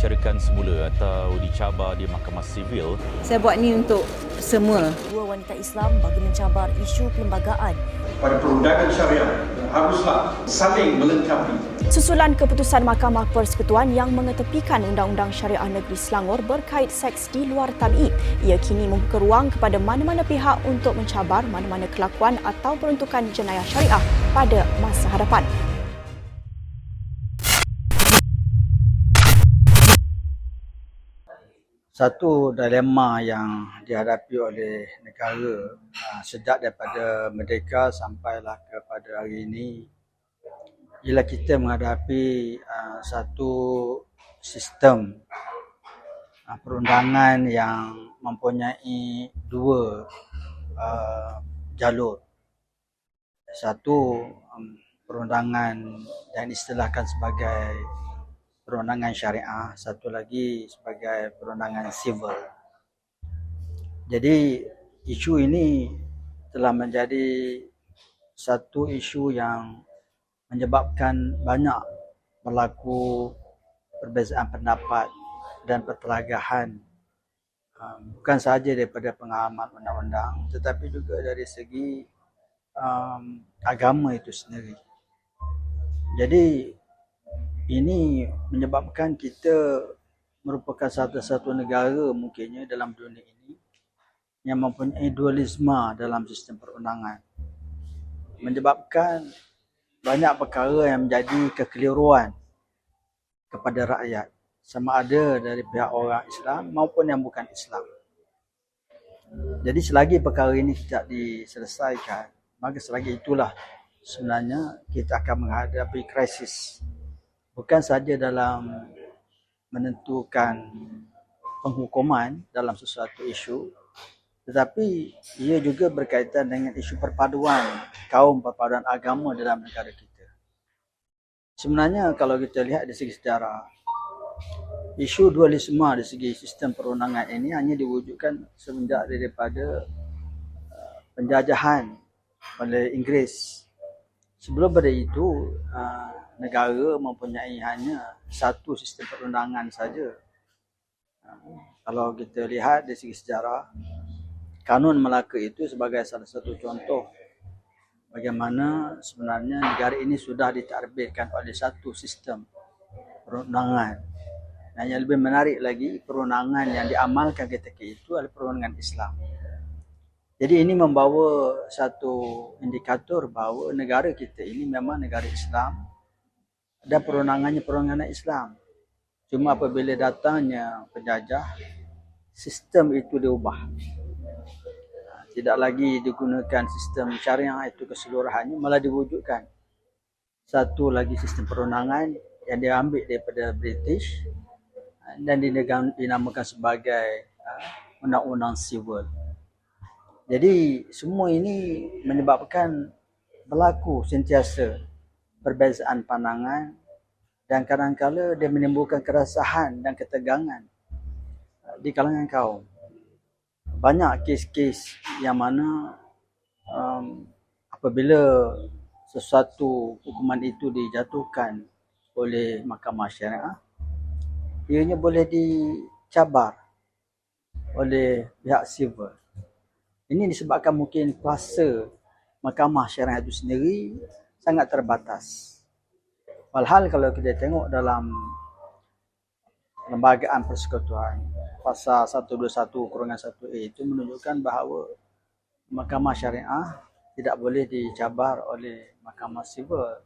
dicarikan semula atau dicabar di Mahkamah Sivil Saya buat ni untuk semua. Dua wanita Islam bagi mencabar isu perlembagaan. pada perundangan syariah haruslah saling melengkapi Susulan keputusan Mahkamah Persekutuan yang mengetepikan Undang-Undang Syariah Negeri Selangor berkait seks di luar tabi'i. Ia kini membuka ruang kepada mana-mana pihak untuk mencabar mana-mana kelakuan atau peruntukan jenayah syariah pada masa hadapan. Satu dilema yang dihadapi oleh negara uh, sejak daripada merdeka sampailah kepada hari ini ialah kita menghadapi uh, satu sistem uh, perundangan yang mempunyai dua jalur. Satu um, perundangan yang istilahkan sebagai perundangan syariah, satu lagi sebagai perundangan civil. Jadi isu ini telah menjadi satu isu yang menyebabkan banyak berlaku perbezaan pendapat dan pertelagahan um, bukan sahaja daripada pengalaman undang-undang tetapi juga dari segi um, agama itu sendiri. Jadi ini menyebabkan kita merupakan satu-satu negara mungkinnya dalam dunia ini yang mempunyai dualisme dalam sistem perundangan. Menyebabkan banyak perkara yang menjadi kekeliruan kepada rakyat sama ada dari pihak orang Islam maupun yang bukan Islam. Jadi selagi perkara ini tidak diselesaikan, maka selagi itulah sebenarnya kita akan menghadapi krisis bukan saja dalam menentukan penghukuman dalam sesuatu isu tetapi ia juga berkaitan dengan isu perpaduan kaum perpaduan agama dalam negara kita. Sebenarnya kalau kita lihat dari segi sejarah isu dualisme dari segi sistem perundangan ini hanya diwujudkan semenjak daripada uh, penjajahan oleh Inggeris. Sebelum pada itu uh, negara mempunyai hanya satu sistem perundangan saja. Uh, kalau kita lihat dari segi sejarah Kanun Melaka itu sebagai salah satu contoh bagaimana sebenarnya negara ini sudah ditarbitkan oleh satu sistem perundangan. Dan yang lebih menarik lagi, perundangan yang diamalkan ketika itu adalah perundangan Islam. Jadi ini membawa satu indikator bahawa negara kita ini memang negara Islam dan perundangannya perundangan Islam. Cuma apabila datangnya penjajah, sistem itu diubah tidak lagi digunakan sistem syariah itu keseluruhannya malah diwujudkan satu lagi sistem perundangan yang diambil daripada British dan dinamakan sebagai uh, undang-undang civil. Jadi semua ini menyebabkan berlaku sentiasa perbezaan pandangan dan kadang-kala dia menimbulkan keresahan dan ketegangan uh, di kalangan kaum. Banyak kes-kes yang mana um, apabila sesuatu hukuman itu dijatuhkan oleh mahkamah syariah ianya boleh dicabar oleh pihak civil ini disebabkan mungkin kuasa mahkamah syariah itu sendiri sangat terbatas. Walhal kalau kita tengok dalam lembagaan persekutuan pasal 121 kurangan 1A itu menunjukkan bahawa mahkamah syariah tidak boleh dicabar oleh mahkamah sivil.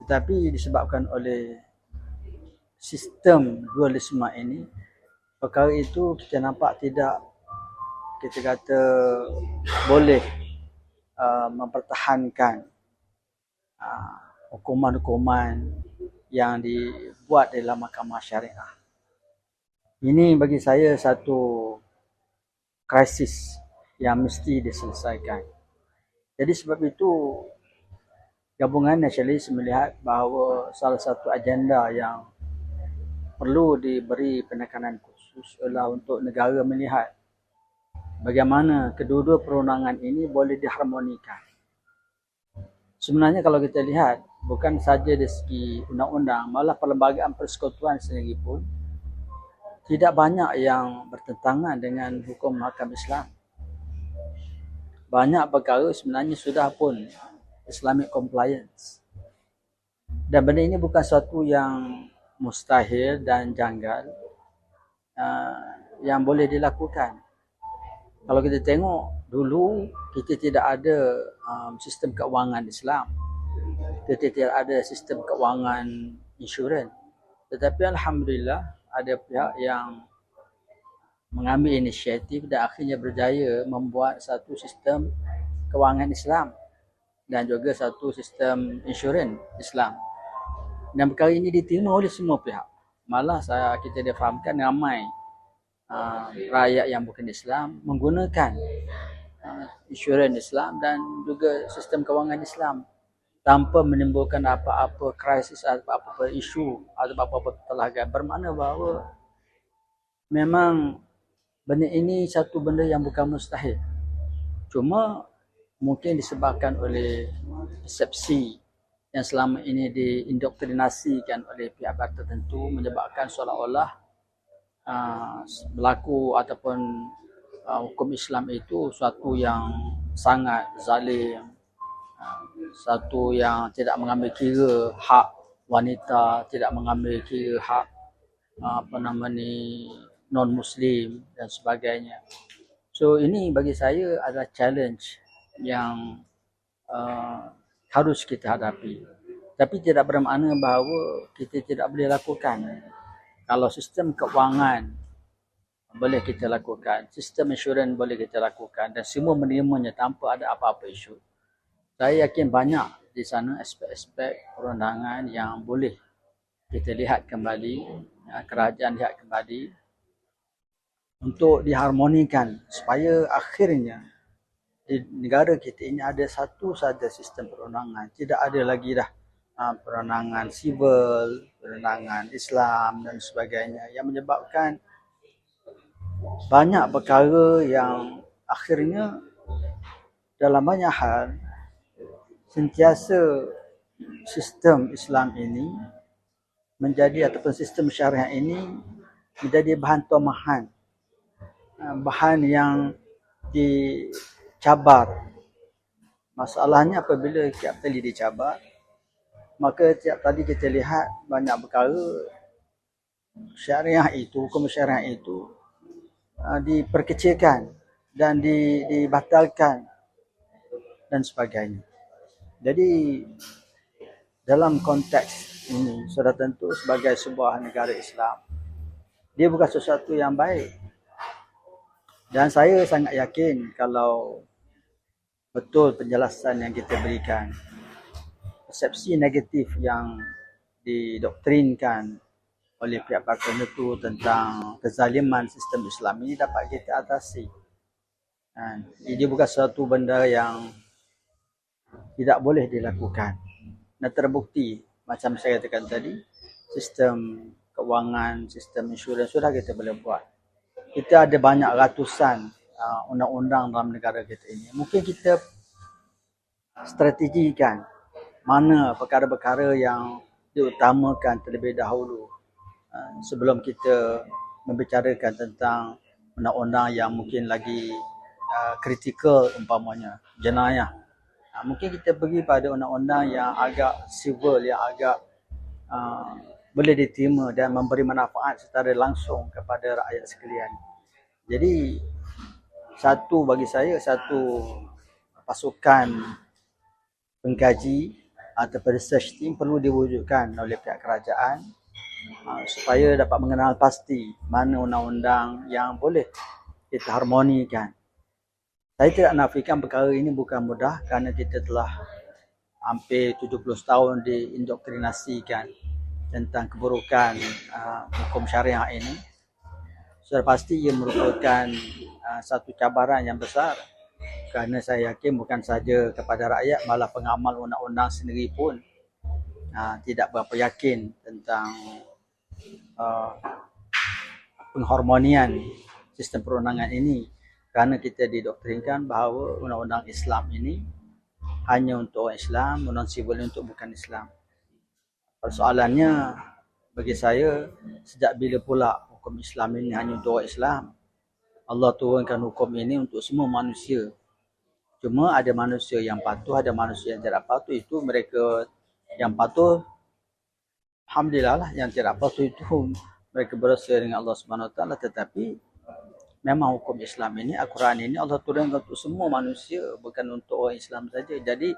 Tetapi disebabkan oleh sistem dualisme ini perkara itu kita nampak tidak kita kata boleh uh, mempertahankan hukuman-hukuman yang dibuat dalam mahkamah syariah ini bagi saya satu krisis yang mesti diselesaikan. Jadi sebab itu gabungan nasionalis melihat bahawa salah satu agenda yang perlu diberi penekanan khusus adalah untuk negara melihat bagaimana kedua-dua perundangan ini boleh diharmonikan. Sebenarnya kalau kita lihat bukan saja dari segi undang-undang, malah perlembagaan persekutuan sendiri pun tidak banyak yang bertentangan dengan hukum hakam Islam. Banyak perkara sebenarnya sudah pun Islamic compliance. Dan benda ini bukan satu yang mustahil dan janggal uh, yang boleh dilakukan. Kalau kita tengok dulu kita tidak ada um, sistem keuangan Islam. Kita tidak ada sistem keuangan insurans. Tetapi alhamdulillah ada pihak yang mengambil inisiatif dan akhirnya berjaya membuat satu sistem kewangan Islam dan juga satu sistem insurans Islam. Dan perkara ini diterima oleh semua pihak. Malah saya kita difahamkan ramai uh, rakyat yang bukan Islam menggunakan insurans Islam dan juga sistem kewangan Islam tanpa menimbulkan apa-apa krisis atau apa-apa isu atau apa-apa pertelagan bermakna bahawa memang benda ini satu benda yang bukan mustahil. Cuma mungkin disebabkan oleh persepsi yang selama ini diindoktrinasikan oleh pihak pihak tertentu menyebabkan seolah-olah uh, berlaku ataupun uh, hukum Islam itu suatu yang sangat zalim satu yang tidak mengambil kira hak wanita, tidak mengambil kira hak apa nama ni non muslim dan sebagainya. So ini bagi saya adalah challenge yang uh, harus kita hadapi. Tapi tidak bermakna bahawa kita tidak boleh lakukan. Kalau sistem keuangan boleh kita lakukan, sistem insurans boleh kita lakukan dan semua menerimanya tanpa ada apa-apa isu saya yakin banyak di sana aspek-aspek perundangan yang boleh kita lihat kembali, ya, kerajaan lihat kembali untuk diharmonikan supaya akhirnya di negara kita ini ada satu saja sistem perundangan. Tidak ada lagi dah uh, perundangan sivil, perundangan Islam dan sebagainya yang menyebabkan banyak perkara yang akhirnya dalam banyak hal sentiasa sistem Islam ini menjadi ataupun sistem syariah ini menjadi bahan tomahan ah, bahan yang dicabar. Masalahnya apabila tiap kali dicabar maka tiap tadi kita lihat banyak perkara syariah itu hukum syariah itu uh, diperkecilkan dan dibatalkan dan sebagainya jadi dalam konteks ini sudah tentu sebagai sebuah negara Islam dia bukan sesuatu yang baik. Dan saya sangat yakin kalau betul penjelasan yang kita berikan persepsi negatif yang didoktrinkan oleh pihak-pihak tertentu tentang kezaliman sistem Islam ini dapat kita atasi. Dan ini bukan satu benda yang tidak boleh dilakukan. Dan terbukti macam saya katakan tadi, sistem kewangan, sistem insurans sudah kita boleh buat. Kita ada banyak ratusan uh, undang-undang dalam negara kita ini. Mungkin kita strategikan mana perkara-perkara yang diutamakan terlebih dahulu sebelum kita membicarakan tentang undang-undang yang mungkin lagi uh, kritikal umpamanya jenayah Ha, mungkin kita pergi pada undang-undang yang agak civil, yang agak uh, boleh diterima dan memberi manfaat secara langsung kepada rakyat sekalian. Jadi satu bagi saya satu pasukan pengkaji atau research team perlu diwujudkan oleh pihak kerajaan uh, supaya dapat mengenal pasti mana undang-undang yang boleh kita harmonikan saya tidak nafikan perkara ini bukan mudah kerana kita telah hampir 70 tahun diindoktrinasikan tentang keburukan uh, hukum syariah ini. Sudah pasti ia merupakan uh, satu cabaran yang besar kerana saya yakin bukan saja kepada rakyat malah pengamal undang-undang sendiri pun uh, tidak berapa yakin tentang uh, pengharmonian sistem perundangan ini kerana kita didoktrinkan bahawa undang-undang Islam ini hanya untuk orang Islam, non civil untuk bukan Islam. Persoalannya bagi saya sejak bila pula hukum Islam ini hanya untuk orang Islam? Allah turunkan hukum ini untuk semua manusia. Cuma ada manusia yang patuh, ada manusia yang tidak patuh. Itu mereka yang patuh, Alhamdulillah lah. Yang tidak patuh itu mereka berusaha dengan Allah Subhanahu Taala. Tetapi memang hukum Islam ini, Al-Quran ini Allah turunkan untuk semua manusia. Bukan untuk orang Islam saja. Jadi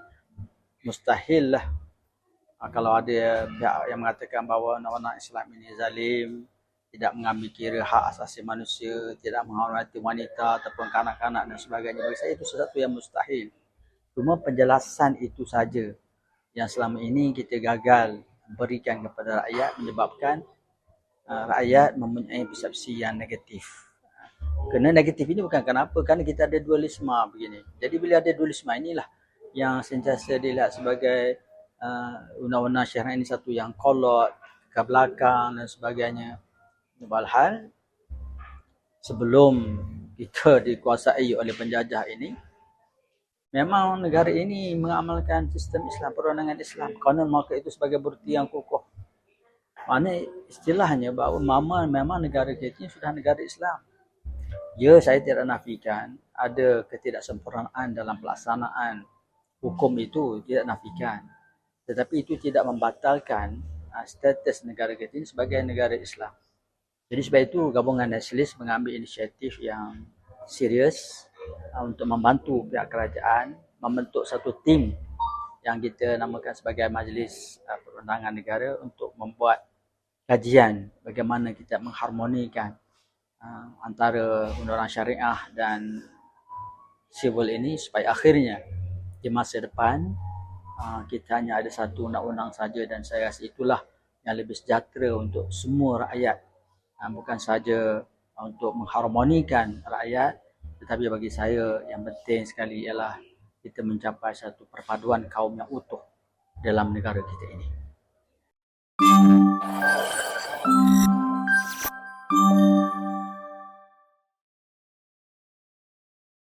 mustahil lah ah, kalau ada pihak yang mengatakan bahawa undang-undang Islam ini zalim, tidak mengambil kira hak asasi manusia, tidak menghormati wanita ataupun kanak-kanak dan sebagainya. Bagi saya itu sesuatu yang mustahil. Cuma penjelasan itu saja yang selama ini kita gagal berikan kepada rakyat menyebabkan uh, rakyat mempunyai persepsi yang negatif. Kerana negatif ini bukan kenapa, kerana kita ada dualisme begini. Jadi bila ada dualisme inilah yang sentiasa dilihat sebagai uh, undang-undang syariah ini satu yang kolot, ke belakang dan sebagainya. Walhal sebelum kita dikuasai oleh penjajah ini memang negara ini mengamalkan sistem Islam, perundangan Islam. Kerana maka itu sebagai bukti yang kokoh. Mana istilahnya bahawa mama memang negara kita ini sudah negara Islam. Ya, saya tidak nafikan ada ketidaksempurnaan dalam pelaksanaan hukum itu, tidak nafikan. Tetapi itu tidak membatalkan uh, status negara kita ini sebagai negara Islam. Jadi sebab itu gabungan nasionalis mengambil inisiatif yang serius untuk membantu pihak kerajaan membentuk satu tim yang kita namakan sebagai Majlis uh, Perundangan Negara untuk membuat kajian bagaimana kita mengharmonikan uh, antara undang-undang syariah dan civil ini supaya akhirnya di masa depan kita hanya ada satu undang-undang saja dan saya rasa itulah yang lebih sejahtera untuk semua rakyat. Bukan saja untuk mengharmonikan rakyat tetapi bagi saya yang penting sekali ialah kita mencapai satu perpaduan kaum yang utuh dalam negara kita ini. Thank you.